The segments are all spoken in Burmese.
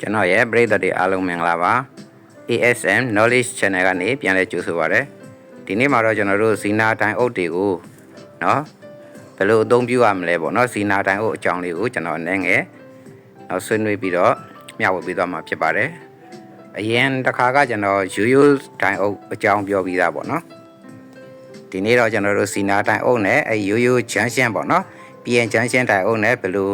ကျွန်တော်ရဲ့ပရိသတ်တွေအားလုံးမင်္ဂလာပါ ASM Knowledge Channel ကနေပြန်လည်ကြိုဆိုပါရစေဒီနေ့မှာတော့ကျွန်တော်တို့ဇီနာတိုင်းအုပ်တွေကိုเนาะဘယ်လိုအသုံးပြုရမလဲပေါ့เนาะဇီနာတိုင်းအုပ်အကြောင်းလေးကိုကျွန်တော်အနေငယ်နောက်ဆွေးနွေးပြီးတော့မျှဝေပေးသွားမှာဖြစ်ပါတယ်အရင်တစ်ခါကကျွန်တော်ရိုးရိုးတိုင်းအုပ်အကြောင်းပြောပြီးသားပေါ့เนาะဒီနေ့တော့ကျွန်တော်တို့ဇီနာတိုင်းအုပ်နဲ့အဲရိုးရိုးဂျန်ရှင်းပေါ့เนาะ PN ဂျန်ရှင်းတိုင်းအုပ်နဲ့ဘယ်လို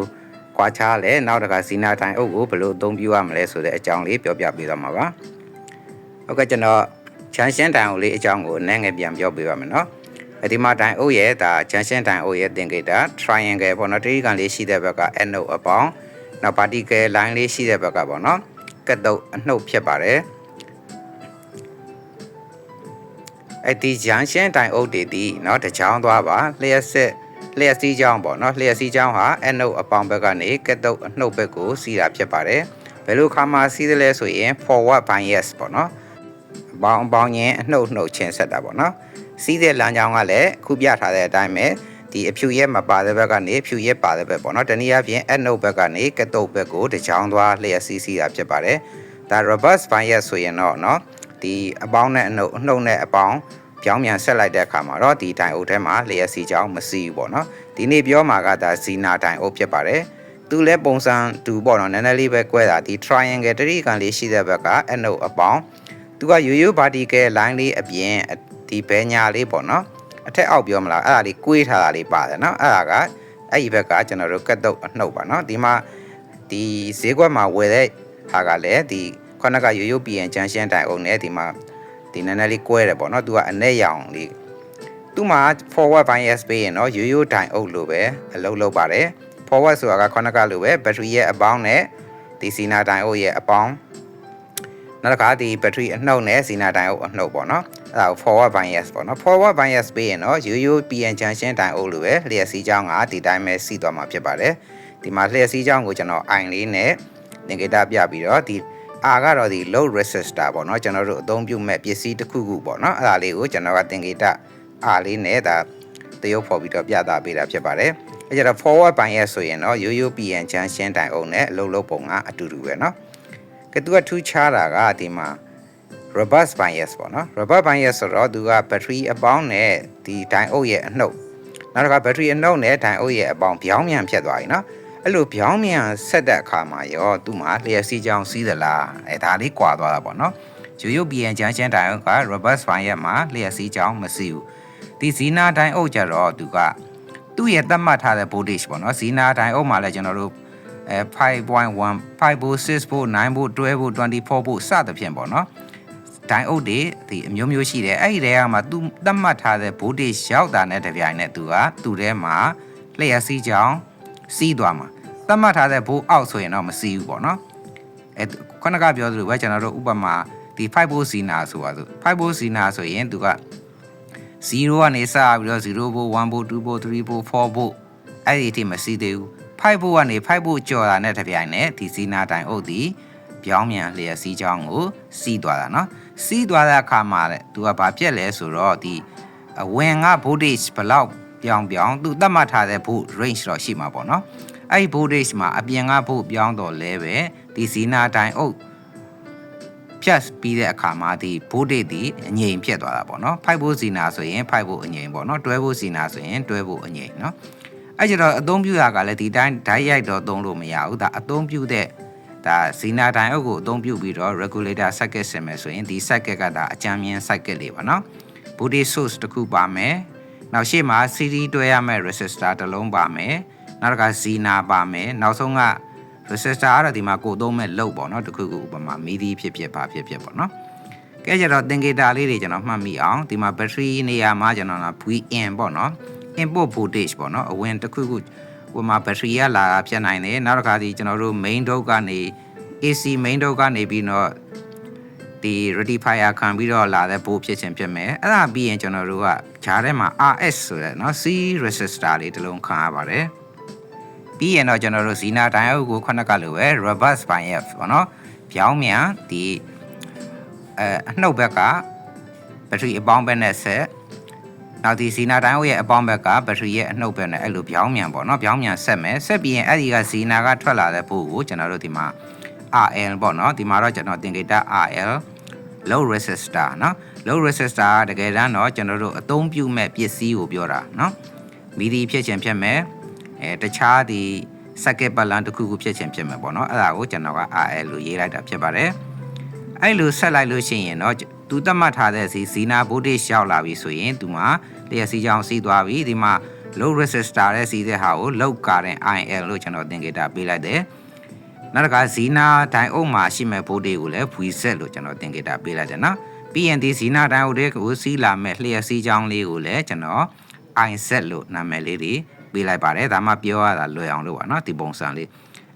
ကွာခြားလဲနောက်တစ်ခါဇီနာတိုင်းအုပ်ကိုဘယ်လိုအသုံးပြုရမလဲဆိုတဲ့အကြောင်းလေးပြောပြပေးသွားမှာပါဟုတ်ကဲ့ကျွန်တော်ဂျန်ရှင်းတိုင်းအုပ်လေးအကြောင်းကိုနည်းငယ်ပြန်ပြောပြပါမယ်နော်အဲဒီမှာတိုင်းအုပ်ရဲ့ဒါဂျန်ရှင်းတိုင်းအုပ်ရဲ့သင်္ကေတ triangle ပေါ့နော်တတိကန်လေးရှိတဲ့ဘက်က n နုပ်အပေါင်းနောက် particle line လေးရှိတဲ့ဘက်ကပေါ့နော်ကတ်တုပ်အနှုတ်ဖြစ်ပါတယ်အဲ့ဒီဂျန်ရှင်းတိုင်အုပ်တွေဒီเนาะတချောင်းသွားပါလျှက်စစ် လျှက်စီးကြောင်းပေါ့နော်လျှက်စီးကြောင်းဟာအနှုတ်အပေါင်ဘက်ကနေကက်တုတ်အနှုတ်ဘက်ကိုစီးတာဖြစ်ပါတယ်ဘယ်လိုခါမှာစီးသလဲဆိုရင် forward bias ပေါ့နော်အပေါင်အပေါင်ချင်းအနှုတ်နှုတ်ချင်းဆက်တာပေါ့နော်စီးတဲ့လမ်းကြောင်းကလည်းခုပြထားတဲ့အတိုင်းပဲဒီအဖြူရက်မပါတဲ့ဘက်ကနေဖြူရက်ပါတဲ့ဘက်ပေါ့နော်တနည်းအားဖြင့်အနှုတ်ဘက်ကနေကက်တုတ်ဘက်ကိုတချောင်းသွားလျှက်စီးစီးတာဖြစ်ပါတယ်ဒါ reverse bias ဆိုရင်တော့နော်ဒီအပေါင်းနဲ့အနှုတ်အနှုတ်နဲ့အပေါင်း ပြောင်းပြန်ဆက်လိုက်တဲ့အခါမှာတော့ဒီတိုင်အုပ်ထဲမှာလျှက်စီးကြောင်းမစီးဘူးပေါ့နော်ဒီနေ့ပြောမှာကဒါဇီနာတိုင်အုပ်ဖြစ်ပါတယ်သူလည်းပုံစံတူပေါ့နော်နည်းနည်းလေးပဲကွဲတာဒီ triangle တတိကန်လေးရှိတဲ့ဘက်ကအနှုတ်အပေါင်းသူကရိုးရိုး vertical line လေးအပြင်ဒီဘဲညာလေးပေါ့နော်အထက်အောက်ပြောမလားအဲ့ဒါလေးကွေးထားတာလေးပါတယ်နော်အဲ့ဒါကအဲ့ဒီဘက်ကကျွန်တော်တို့ကတ်တုတ်အနှုတ်ပါနော်ဒီမှာဒီဈေးကွက်မှာဝယ်တဲ့ဟာကလည်းဒီခုနကရိုးရိုးပြင်ချမ်းရှင်းတိုင်အုပ်နဲ့ဒီမှာ ဒီနည်းနည်းလေးကွဲတယ်ပေါ့နော်သူကအနဲ့ရောင်လေးသူ့မှာ forward bias ပေးရင်တော့ရိုးရိုးတိုင်အုပ်လိုပဲအလုပ်လုပ်ပါတယ် forward ဆိုတာကခုနကလိုပဲ battery ရဲ့အပေါင်းနဲ့ဒီစီနာတိုင်အုပ်ရဲ့အပေါင်းနောက်တစ်ခါဒီ battery အနှုတ်နဲ့စီနာတိုင်အုပ်အနှုတ်ပေါ့နော်အဲ့ဒါကို forward bias ပေါ့နော် forward bias ပေးရင်တော့ရိုးရိုး PN junction တိုင်အုပ်လိုပဲလျှက်စီးကြောင်းကဒီတိုင်းပဲစီးသွားမှာဖြစ်ပါတယ်ဒီမှာလျှက်စီးကြောင်းကိုကျွန်တော် i လေးနဲ့ negative ပြပြီးတော့ဒီ R ကတော့ဒီ load resistor ပေါ့နော်ကျွန်တော်တို့အသုံးပြုမဲ့ပစ္စည်းတစ်ခုခုပေါ့နော်အဲ့ဒါလေးကိုကျွန်တော်ကသင်္ကေတ R လေးနဲ့ဒါတရုပ်ဖော်ပြီးတော့ပြသပေးတာဖြစ်ပါတယ်အဲ့ကြတော့ forward bias ဆိုရင်တော့ရိုးရိုး PN junction တိုင်အောင်နဲ့အလုပ်လုပ်ပုံကအတူတူပဲเนาะကတူကထူးခြားတာကဒီမှာ reverse bias ပေါ့နော် reverse bias ဆိုတော့သူက battery အပေါင်းနဲ့ဒီတိုင်အုပ်ရဲ့အနှုတ်နောက်တစ်ခါ battery အနှုတ်နဲ့တိုင်အုပ်ရဲ့အပေါင်းပြောင်းမြန်ဖြစ်သွားပြီเนาะ အဲ့လိုပြောင်းမြန်ဆက်တဲ့အခါမှာရောသူ့မှာလျှက်စီးကြောင်းစီးသလားအဲဒါလေးကွာသွားတာပေါ့နော်ရိုးရိုး PN junction တိုင်အုပ်က reverse bias မှာလျှက်စီးကြောင်းမစီဘူးဒီဇီနာတိုင်အုပ်ကြတော့သူကသူ့ရဲ့သတ်မှတ်ထားတဲ့ voltage ပေါ့နော်ဇီနာတိုင်အုပ်မှာလည်းကျွန်တော်တို့အဲ5.1 5volt 6 volt 9 volt 12 volt 24 volt စသဖြင့်ပေါ့နော်ဒိုင်အုပ်တွေဒီအမျိုးမျိုးရှိတယ်အဲ့ဒီတဲကမှသူသတ်မှတ်ထားတဲ့ voltage ရောက်တာနဲ့တပြိုင်နက်သူကသူ့ထဲမှာလျှက်စီးကြောင်းစီးသွားမှာ သတ်မှတ်ထားတဲ့ဘိုးအောက်ဆိုရင်တော့မစီးဘူးပေါ့နော်အဲခုနကပြောသလိုပဲကျွန်တော်တို့ဥပမာဒီ5ဘိုးစီနာဆိုပါစို့5ဘိုးစီနာဆိုရင်သူက0ကနေစပြီးတော့0ဘိုး1ဘိုး2ဘိုး3ဘိုး4ဘိုးအဲ့ဒီအထိမစီးသေးဘူး5ဘိုးကနေ5ဘိုးကျော်တာနဲ့တပြိုင်နက်ဒီစီနာတိုင်အုပ်ဒီပြောင်းမြန်လျက်စီးချောင်းကိုစီးသွားတာเนาะစီးသွားတဲ့အခါမှာတဲ့သူကဘာပြက်လဲဆိုတော့ဒီအဝင်က voltage ဘလောက်ပြောင်းပြောင်းသူသတ်မှတ်ထားတဲ့ volt range တော့ရှိမှာပေါ့เนาะ အဲ့ဒီဘိုးဒိတ်မှာအပြင်ကဘိုးပြောင်းတော်လဲပဲဒီဇီနာတိုင်အုပ်ဖြတ်ပြီးတဲ့အခါမှာဒီဘိုးဒိတ်ဒီအငိမ်ဖြစ်သွားတာပေါ့နော်ဖိုက်ဘိုးဇီနာဆိုရင်ဖိုက်ဘိုးအငိမ်ပေါ့နော်တွဲဘိုးဇီနာဆိုရင်တွဲဘိုးအငိမ်နော်အဲ့ကျတော့အသုံးပြုတာကလည်းဒီတိုင်းဓာတ်ရိုက်တော့သုံးလို့မရဘူးဒါအသုံးပြုတဲ့ဒါဇီနာတိုင်အုပ်ကိုအသုံးပြုပြီးတော့ regulator circuit ဆင်မယ်ဆိုရင်ဒီ circuit ကဒါအကြမ်းမြင် circuit လေးပေါ့နော် body source တစ်ခုပါမယ်နောက်ရှေ့မှာ CD တွဲရမယ့် resistor တစ်လုံးပါမယ် နောက်ကဇီနာပါမယ်နောက်ဆုံးက resistor ကတော့ဒီမှာကိုသုံးမဲ့လုတ်ပေါ့เนาะတစ်ခုခုဥပမာမီဒီဖြစ်ဖြစ်ပါဖြစ်ဖြစ်ပေါ့เนาะကဲကြတော့သင်္ကေတလေးတွေကျွန်တော်မှတ်မိအောင်ဒီမှာ battery နေရာမှာကျွန်တော်က VN ပေါ့เนาะ input voltage ပေါ့เนาะအဝင်တစ်ခုခုဟိုမှာ battery ကလာတာဖြစ်နိုင်တယ်နောက်တစ်ခါဒီကျွန်တော်တို့ main ဒုတ်ကနေ AC main ဒုတ်ကနေပြီးတော့ဒီ rectifier ခံပြီးတော့လာတဲ့ဘိုးဖြစ်ခြင်းဖြစ်မယ်အဲ့ဒါပြီးရင်ကျွန်တော်တို့ကဂျားထဲမှာ RS ဆိုတဲ့เนาะ C resistor လေးတစ်လုံးခံရပါတယ် ပြီးရင်တော့ကျွန်တော်တို့ဇီနာဒိုင်အိုကိုခုနကလိုပဲ reverse bias ပေါ့နော်ပြောင်းမြန်ဒီအဲအနှုတ်ဘက်ကဘက်ထရီအပေါင်းဘက်နဲ့ဆက်နောက်ဒီဇီနာဒိုင်အိုရဲ့အပေါင်းဘက်ကဘက်ထရီရဲ့အနှုတ်ဘက်နဲ့အဲ့လိုပြောင်းမြန်ပေါ့နော်ပြောင်းမြန်ဆက်မယ်ဆက်ပြီးရင်အဲ့ဒီကဇီနာကထွက်လာတဲ့ပို့ကိုကျွန်တော်တို့ဒီမှာ RL ပေါ့နော်ဒီမှာတော့ကျွန်တော်သင်္ကေတ RL low resistor เนาะ low resistor ကတကယ်တမ်းတော့ကျွန်တော်တို့အသုံးပြုမဲ့ပစ္စည်းကိုပြောတာเนาะမီဒီဖြစ်ချင်ဖြစ်မဲ့ အဲတခြားဒီစကက်ပတ်လန်တစ်ခုခုဖြစ်ခြင်းဖြစ်မှာပေါ့နော်အဲ့ဒါကိုကျွန်တော်က RL လို့ရေးလိုက်တာဖြစ်ပါတယ်အဲ့လိုဆက်လိုက်လို့ရှိရင်တော့သူသတ်မှတ်ထားတဲ့စီဇီနာဗိုတေ့ရှ်ရောက်လာပြီဆိုရင်သူမှာလျှက်စီချောင်းစီးသွားပြီဒီမှာ low resistor တဲ့စီးတဲ့ဟာကို low current IL လို့ကျွန်တော်သင်္ကေတပေးလိုက်တယ်နောက်တစ်ခါဇီနာဒိုင်အုပ်မှာရှိမဲ့ဗိုတေ့ကိုလည်း VZ လို့ကျွန်တော်သင်္ကေတပေးလိုက်တယ်နော်ပြီးရင်ဒီဇီနာဒိုင်အုပ်တွေကိုစီးလာမဲ့လျှက်စီချောင်းလေးကိုလည်းကျွန်တော် IZ လို့နာမည်လေးတွေ ပေးလိုက်ပါတယ်ဒါမှပြောရတာလွယ်အောင်လို့ပါနော်ဒီပုံစံလေး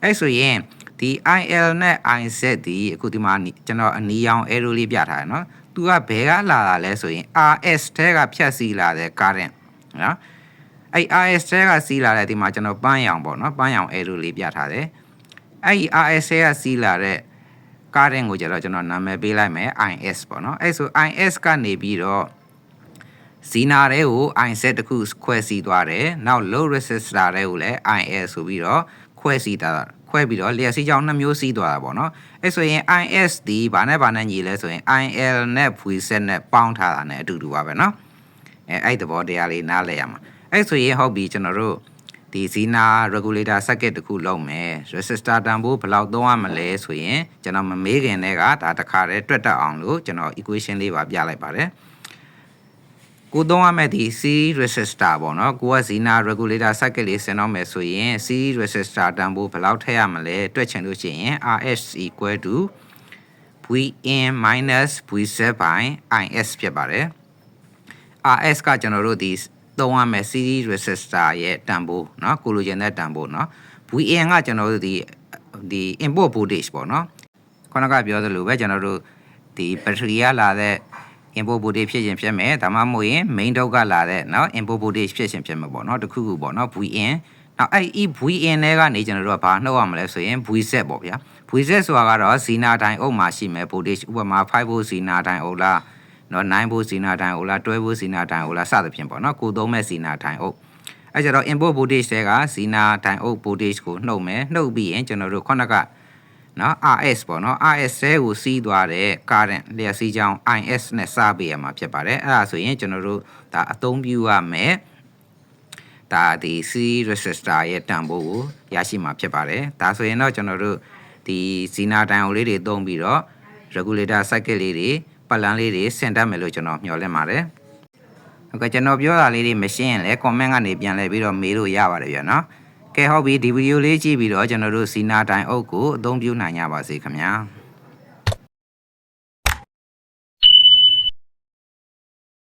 အဲ့ဆိုရင်ဒီ IL နဲ့ I set ဒီအခုဒီမှာကျွန်တော်အနီရောင် arrow လေးပြထားတယ်နော်သူကဘယ်ကလာတာလဲဆိုရင် RS ထဲကဖြတ်စီးလာတဲ့ current နော်အဲ့ RS ထဲကစီးလာတဲ့ဒီမှာကျွန်တော်ပန်းရောင်ပေါ့နော်ပန်းရောင် arrow လေးပြထားတယ်အဲ့ဒီ RS ထဲကစီးလာတဲ့ current ကိုကျတော့ကျွန်တော်နာမည်ပေးလိုက်မယ် IS ပေါ့နော်အဲ့ဆို IS ကနေပြီးတော့ ဇီနာတဲ့ကို I set တခုခွဲစီသွားတယ်နောက် low resistor တဲ့ကိုလည်း IL ဆိုပြီးတော့ခွဲစီတာခွဲပြီးတော့လျှက်စီးကြောင်းနှစ်မျိုးစီးသွားတာပေါ့နော်အဲ့ဆိုရင် IS ဒီဘာနဲ့ဘာနဲ့ညီလဲဆိုရင် IL နဲ့ V set နဲ့ပေါင်းထားတာ ਨੇ အတူတူပါပဲနော်အဲအဲ့သဘောတရားလေးနားလည်ရမှာအဲ့ဆိုရင်ဟုတ်ပြီကျွန်တော်တို့ဒီဇီနာ regulator circuit တခုလုံးမယ် resistor တန်ဖိုးဘယ်လောက်သုံးရမလဲဆိုရင်ကျွန်တော်မမေးခင်တည်းကဒါတခါတည်းတွက်တက်အောင်လို့ကျွန်တော် equation လေးပါပြလိုက်ပါတယ် ကိုသုံးရမယ့်ဒီ C resistor ပေါ့နော်ကိုကဇီနာ regulator circuit လေးဆင်တော့မယ်ဆိုရင် C resistor တန်ဖိုးဘယ်လောက်ထည့်ရမလဲတွက်ချင်လို့ရှိရင် RS equal to Vin minus V7 by IS ဖြစ်ပါတယ် RS ကကျွန်တော်တို့ဒီသုံးရမယ့် series resistor ရဲ့တန်ဖိုးเนาะကိုလိုချင်တဲ့တန်ဖိုးเนาะ VN ကကျွန်တော်တို့ဒီဒီ input voltage ပေါ့เนาะခုနကပြောသလိုပဲကျွန်တော်တို့ဒီ battery ကလာတဲ့ input voltage ဖြစ်ရင်ဖြစ်မယ်ဒါမှမဟုတ်ရင် main တုတ်ကလာတဲ့เนาะ input voltage ဖြစ်ရင်ဖြစ်မှာပေါ့เนาะတခုခုပေါ့เนาะ VN နောက်အဲ့ဒီ VN တွေကနေကျွန်တော်တို့ကဘာနှုတ်ရမလဲဆိုရင် VZ ပေါ့ဗျာ VZ ဆိုတာကတော့ဇီနာတိုင်းအုပ်မှာရှိမယ် voltage ဥပမာ5 volt ဇီနာတိုင်းအုပ်လားနော်9 volt ဇီနာတိုင်းအုပ်လား12 volt ဇီနာတိုင်းအုပ်လားစသဖြင့်ပေါ့နော်ကိုသုံးမဲ့ဇီနာတိုင်းအုပ်အဲ့ကျတော့ input voltage တွေကဇီနာတိုင်းအုပ် voltage ကိုနှုတ်မယ်နှုတ်ပြီးရင်ကျွန်တော်တို့ခုနက နော် RS ပေါ့နော် RS ဆဲကိုစီးသွားတဲ့ current လျှက်စီးကြောင်း IS နဲ့စပေးရမှာဖြစ်ပါတယ်အဲ့ဒါဆိုရင်ကျွန်တော်တို့ဒါအသုံးပြုရမယ်ဒါဒီ C resistor ရဲ့တန်ဖိုးကိုရရှိမှာဖြစ်ပါတယ်ဒါဆိုရင်တော့ကျွန်တော်တို့ဒီဇီနာတိုင်အိုလေးတွေသုံးပြီးတော့ regulator circuit လေးတွေပတ်လန်းလေးတွေဆင်တတ်မယ်လို့ကျွန်တော်မျှော်လင့်ပါတယ်ဟုတ်ကဲ့ကျွန်တော်ပြောတာလေးတွေမရှင်းရင်လည်း comment ကနေပြန်လည်ပြီးတော့မေးလို့ရပါတယ်ဗျာနော် ကဲဟုတ်ပြီဒီဗီဒီယိုလေးကြည့်ပြီးတော့ကျွန်တော်တို့စီနာတိုင်အုပ်ကိုအသုံးပြုနိုင်ကြပါစေခင်ဗျာ